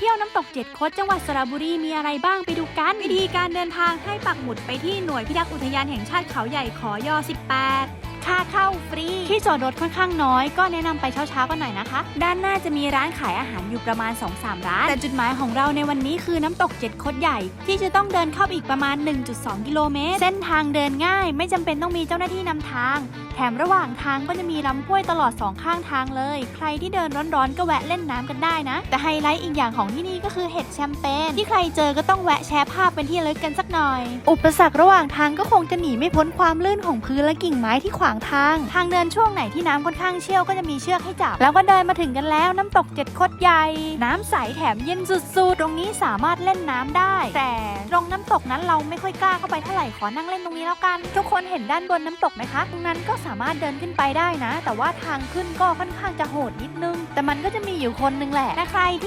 เที่ยวน้ำตกเจ็ดคดจังหวัดสระบุรีมีอะไรบ้างไปดูกัน วิธีการเดินทางให้ปักหมุดไปที่หน่วยพิทักษ์อุทยานแห่งชาติเขาใหญ่ขอยอ18 ค่าเข้าฟรี ที่จอดรถค่อนข้างน้อย ก็แนะนำไปเช้าๆกันหน่อยนะคะ ด้านหน้าจะมีร้านขายอาหารอยู่ประมาณ 2-3 ร้าน แต่จุดหมายของเราในวันนี้คือน้ำตกเจ็ดคดใหญ่ ที่จะต้องเดินเข้าอีกประมาณ 1.2 กิโลเมตร เส้นทางเดินง่าย ไม่จำเป็นต้องมีเจ้าหน้าที่นำทาง แถมระหว่างทางก็จะมีลำห้วยตลอดสองข้างทางเลย ใครที่เดินร้อนๆก็แวะเล่นน้ำกันได้นะ แต่ไฮไลท์อีกอย่างของที่นี่ก็คือเห็ดแชมเปญที่ใครเจอก็ต้องแวะแชร์ภาพเป็นที่ระลึกกันสักหน่อย อุปสรรคระหว่างทางก็คงจะหนีไม่พ้นความลื่นของพื้นและกิ่งไม้ที่ขวางทาง ทางเดินช่วงไหนที่น้ำค่อนข้างเชี่ยวก็จะมีเชือกให้จับ แล้วก็เดินมาถึงกันแล้วน้ำตกเจ็ดคดใหญ่ น้ำใสแถมเย็นสุดๆ ตรงนี้สามารถเล่นน้ำได้ แต่ตรงน้ำตกนั้นเราไม่ค่อยกล้าเข้าไปเท่าไหร่ขอนั่งเล่นตรงนี้แล้วกัน ทุกคนเห็นด้านบนน้ำตกไหมคะตรงนั้นก็สามารถเดินขึ้นไปได้นะ แต่ว่าทางขึ้นก็ค่อนข้างจะโหดนิดนึง แต่มันก็จะมีอยู่คนนึงแหละถ้าใครที่